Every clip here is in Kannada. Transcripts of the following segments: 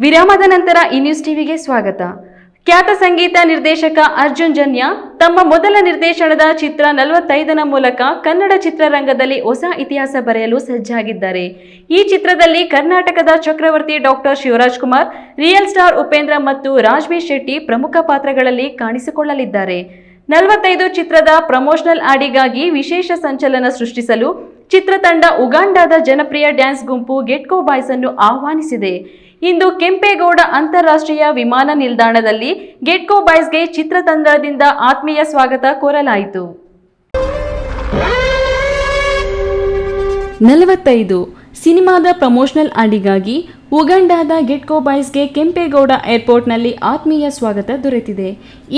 ವಿರಾಮದ ನಂತರ ಈ ನ್ಯೂಸ್ ಟಿವಿಗೆ ಸ್ವಾಗತ. ಖ್ಯಾತ ಸಂಗೀತ ನಿರ್ದೇಶಕ ಅರ್ಜುನ್ ಜನ್ಯ ತಮ್ಮ ಮೊದಲ ನಿರ್ದೇಶನದ ಚಿತ್ರ ನಲವತ್ತೈದನ ಮೂಲಕ ಕನ್ನಡ ಚಿತ್ರರಂಗದಲ್ಲಿ ಹೊಸ ಇತಿಹಾಸ ಬರೆಯಲು ಸಜ್ಜಾಗಿದ್ದಾರೆ. ಈ ಚಿತ್ರದಲ್ಲಿ ಕರ್ನಾಟಕದ ಚಕ್ರವರ್ತಿ doctor Shivaraj Kumar, real star Upendra ಮತ್ತು ರಾಜ್ವೀರ್ ಶೆಟ್ಟಿ ಪ್ರಮುಖ ಪಾತ್ರಗಳಲ್ಲಿ ಕಾಣಿಸಿಕೊಳ್ಳಲಿದ್ದಾರೆ. ನಲವತ್ತೈದು ಚಿತ್ರದ ಪ್ರಮೋಷನಲ್ ಆಡಿಗಾಗಿ ವಿಶೇಷ ಸಂಚಲನ ಸೃಷ್ಟಿಸಲು ಚಿತ್ರತಂಡ ಉಗಾಂಡಾದ ಜನಪ್ರಿಯ ಡ್ಯಾನ್ಸ್ ಗುಂಪು ಗೆಟ್ಕೋ ಬಾಯ್ಸ್ ಅನ್ನು ಆಹ್ವಾನಿಸಿದೆ. ಇಂದು ಕೆಂಪೇಗೌಡ ಅಂತಾರಾಷ್ಟ್ರೀಯ ವಿಮಾನ ನಿಲ್ದಾಣದಲ್ಲಿ ಗೆಟ್ಕೋ ಬಾಯ್ಸ್ಗೆ ಚಿತ್ರತಂಡದಿಂದ ಆತ್ಮೀಯ ಸ್ವಾಗತ ಕೋರಲಾಯಿತು. ನಲವತ್ತೈದು ಸಿನಿಮಾದ ಪ್ರಮೋಷನಲ್ ಆಡಿಗಾಗಿ ಉಗಂಡಾದ ಗೆಟ್ಕೋ ಬಾಯ್ಸ್ಗೆ ಕೆಂಪೇಗೌಡ ಏರ್ಪೋರ್ಟ್ನಲ್ಲಿ ಆತ್ಮೀಯ ಸ್ವಾಗತ ದೊರೆತಿದೆ.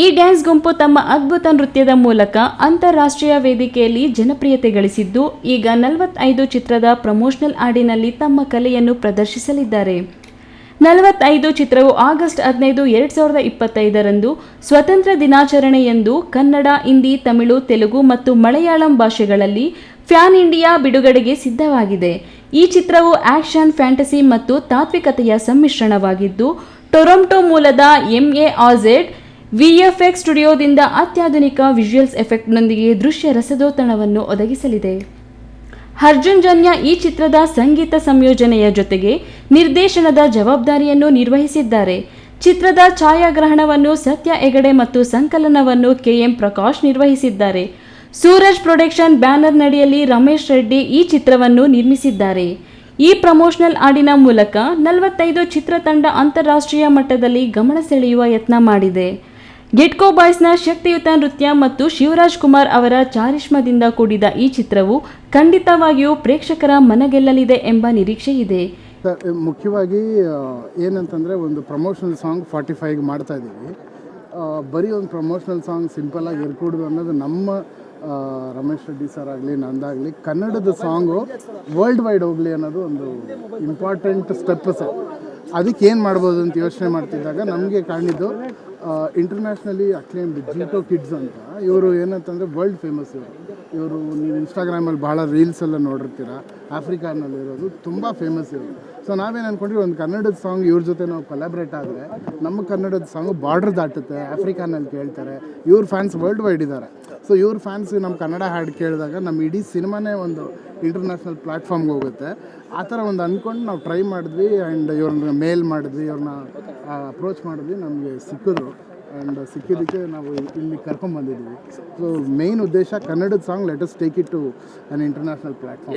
ಈ ಡ್ಯಾನ್ಸ್ ಗುಂಪು ತಮ್ಮ ಅದ್ಭುತ ನೃತ್ಯದ ಮೂಲಕ ಅಂತಾರಾಷ್ಟ್ರೀಯ ವೇದಿಕೆಯಲ್ಲಿ ಜನಪ್ರಿಯತೆ ಗಳಿಸಿದ್ದು, ಈಗ ನಲವತ್ತೈದು ಚಿತ್ರದ ಪ್ರಮೋಷನಲ್ ಆಡಿನಲ್ಲಿ ತಮ್ಮ ಕಲೆಯನ್ನು ಪ್ರದರ್ಶಿಸಲಿದ್ದಾರೆ. ನಲವತ್ತೈದು ಚಿತ್ರವು ಆಗಸ್ಟ್ ಹದಿನೈದು, ಎರಡು ಸಾವಿರದ ಇಪ್ಪತ್ತೈದರಂದು ಸ್ವತಂತ್ರ ದಿನಾಚರಣೆಯಂದು ಕನ್ನಡ, ಹಿಂದಿ, ತಮಿಳು, ತೆಲುಗು ಮತ್ತು ಮಲಯಾಳಂ ಭಾಷೆಗಳಲ್ಲಿ ಫ್ಯಾನ್ ಇಂಡಿಯಾ ಬಿಡುಗಡೆಗೆ ಸಿದ್ಧವಾಗಿದೆ. ಈ ಚಿತ್ರವು ಆಕ್ಷನ್, ಫ್ಯಾಂಟಸಿ ಮತ್ತು ತಾತ್ವಿಕತೆಯ ಸಮ್ಮಿಶ್ರಣವಾಗಿದ್ದು, ಟೊರೊಂಟೊ ಮೂಲದ ಎಂಎ ಆಜೆಡ್ ವಿಎಫ್ಎಕ್ಸ್ ಸ್ಟುಡಿಯೋದಿಂದ ಅತ್ಯಾಧುನಿಕ ವಿಜುವಲ್ಸ್ ಎಫೆಕ್ಟ್ನೊಂದಿಗೆ ದೃಶ್ಯ ರಸದೋತಣವನ್ನು ಒದಗಿಸಲಿದೆ. ಅರ್ಜುನ್ ಜನ್ಯ ಈ ಚಿತ್ರದ ಸಂಗೀತ ಸಂಯೋಜನೆಯ ಜೊತೆಗೆ ನಿರ್ದೇಶನದ ಜವಾಬ್ದಾರಿಯನ್ನು ನಿರ್ವಹಿಸಿದ್ದಾರೆ. ಚಿತ್ರದ ಛಾಯಾಗ್ರಹಣವನ್ನು ಸತ್ಯ ಹೆಗಡೆ ಮತ್ತು ಸಂಕಲನವನ್ನು ಕೆಎಂ ಪ್ರಕಾಶ್ ನಿರ್ವಹಿಸಿದ್ದಾರೆ. ಸೂರಜ್ ಪ್ರೊಡಕ್ಷನ್ ಬ್ಯಾನರ್ ನಡಿಯಲ್ಲಿ ರಮೇಶ್ ರೆಡ್ಡಿ ಈ ಚಿತ್ರವನ್ನು ನಿರ್ಮಿಸಿದ್ದಾರೆ. ಈ ಪ್ರಮೋಷನಲ್ ಆಡಿನ ಮೂಲಕ ನಲವತ್ತೈದು ಚಿತ್ರತಂಡ ಅಂತಾರಾಷ್ಟ್ರೀಯ ಮಟ್ಟದಲ್ಲಿ ಗಮನ ಸೆಳೆಯುವ ಯತ್ನ ಮಾಡಿದೆ. ಗೆಟ್ಕೋ ಬಾಯ್ಸ್ನ ಶಕ್ತಿಯುತ ನೃತ್ಯ ಮತ್ತು ಶಿವರಾಜ್ ಕುಮಾರ್ ಅವರ ಚಾರಿಷ್ಮದಿಂದ ಕೂಡಿದ ಈ ಚಿತ್ರವು ಖಂಡಿತವಾಗಿಯೂ ಪ್ರೇಕ್ಷಕರ ಮನಗೆಲ್ಲಲಿದೆ ಎಂಬ ನಿರೀಕ್ಷೆ ಇದೆ. ಮುಖ್ಯವಾಗಿ ಏನಂತಂದರೆ ಒಂದು ಪ್ರಮೋಷನಲ್ ಸಾಂಗ್ ಫಾರ್ಟಿ ಫೈವ್ಗೆ ಮಾಡ್ತಾ ಇದ್ದೀವಿ. ಬರೀ ಒಂದು ಪ್ರಮೋಷನಲ್ ಸಾಂಗ್ ಸಿಂಪಲಾಗಿ ಇರ್ಕೂಡ್ದು ಅನ್ನೋದು ನಮ್ಮ ರಮೇಶ್ ರೆಡ್ಡಿ ಸರ್ ಆಗಲಿ ನಂದಾಗಲಿ ಕನ್ನಡದ ಸಾಂಗು ವರ್ಲ್ಡ್ ವೈಡ್ ಹೋಗಲಿ ಅನ್ನೋದು ಒಂದು ಇಂಪಾರ್ಟೆಂಟ್ ಸ್ಟೆಪ್ ಸರ್ ಅದಕ್ಕೆ ಏನು ಮಾಡ್ಬೋದು ಅಂತ ಯೋಚನೆ ಮಾಡ್ತಿದ್ದಾಗ ನಮಗೆ ಕಾಣಿದ್ದು ಇಂಟರ್ನ್ಯಾಷನಲಿ ಅಕ್ಲೇಮ್ಡ್ ಜೀಟೋ ಕಿಡ್ಸ್ ಅಂತ. ಇವರು ಏನಂತಂದರೆ ವರ್ಲ್ಡ್ ಫೇಮಸ್ ಇವರು. ಇವರು ನೀವು ಇನ್ಸ್ಟಾಗ್ರಾಮಲ್ಲಿ ಭಾಳ ರೀಲ್ಸ್ ಎಲ್ಲ ನೋಡಿರ್ತೀರ ಆಫ್ರಿಕಾನಲ್ಲಿ ಇರೋದು ತುಂಬ ಫೇಮಸ್ ಇವರು. ಸೊ ನಾವೇನು ಅಂದ್ಕೊಂಡ್ರಿ ಒಂದು ಕನ್ನಡದ ಸಾಂಗ್ ಇವ್ರ ಜೊತೆ ನಾವು ಕೊಲಾಬ್ರೇಟ್ ಆದರೆ ನಮ್ಮ ಕನ್ನಡದ ಸಾಂಗು ಬಾರ್ಡರ್ ದಾಟುತ್ತೆ ಆಫ್ರಿಕಾನಲ್ಲಿ ಕೇಳ್ತಾರೆ, ಇವ್ರ ಫ್ಯಾನ್ಸ್ ವರ್ಲ್ಡ್ ವೈಡ್ ಇದ್ದಾರೆ ಸೊ ಇವ್ರ ಫ್ಯಾನ್ಸ್ ನಮ್ಮ ಕನ್ನಡ ಹಾಡು ಕೇಳಿದಾಗ ನಮ್ಮ ಇಡೀ ಸಿನಿಮಾನೇ ಒಂದು ಇಂಟರ್ನ್ಯಾಷನಲ್ ಪ್ಲ್ಯಾಟ್ಫಾರ್ಮ್ಗೆ ಹೋಗುತ್ತೆ. ಆ ಥರ ಒಂದು ಅಂದ್ಕೊಂಡು ನಾವು ಟ್ರೈ ಮಾಡಿದ್ವಿ ಆ್ಯಂಡ್ ಇವ್ರನ್ನ ಮೇಲ್ ಮಾಡಿದ್ವಿ ಇವ್ರನ್ನ ಅಪ್ರೋಚ್ ಮಾಡಿದ್ವಿ, ನಮಗೆ ಸಿಕ್ಕಿದ್ರು. ಆ್ಯಂಡ್ ಸಿಕ್ಕಿದ್ದಕ್ಕೆ ನಾವು ಇಲ್ಲಿ ಕರ್ಕೊಂಬಂದಿದ್ದೀವಿ ಸೊ ಮೇನ್ ಉದ್ದೇಶ ಕನ್ನಡದ song let us take it to an international platform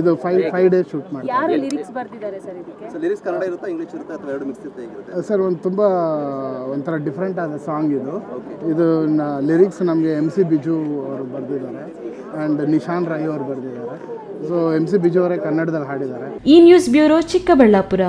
ಇದು ಫೈವ್ ಫೈವ್ ಡೇಸ್ ಶೂಟ್ ಮಾಡಿ ಸರ್ ಇದಕ್ಕೆ? ಸೊ ಲಿರಿಕ್ಸ್ ಕನ್ನಡ ಇರುತ್ತಾ ಇಂಗ್ಲೀಷ್ ಇರುತ್ತಾ ಅಥವಾ ಎರಡು ಮಿಕ್ಸ್ ಇರುತ್ತೆ ಹೇಗಿರುತ್ತೆ? ಸರ್ ಒಂದು ತುಂಬ ಒಂಥರ ಡಿಫ್ರೆಂಟ್ ಆದ ಸಾಂಗ್ ಇದು. ಇದು ಲಿರಿಕ್ಸ್ ನಮಗೆ ಎಂ ಸಿ ಬಿಜು ಅವರು ಬರೆದಿದ್ದಾರೆ. ಆ್ಯಂಡ್ ನಿಶಾನ್ ರೈ ಅವರು ಬರೆದಿದ್ದಾರೆ. ಸೊ ಎಂ ಸಿ ಬಿಜು ಅವರೇ ಕನ್ನಡದಲ್ಲಿ ಹಾಡಿದ್ದಾರೆ. ಈ ನ್ಯೂಸ್ ಬ್ಯೂರೋ ಚಿಕ್ಕಬಳ್ಳಾಪುರ.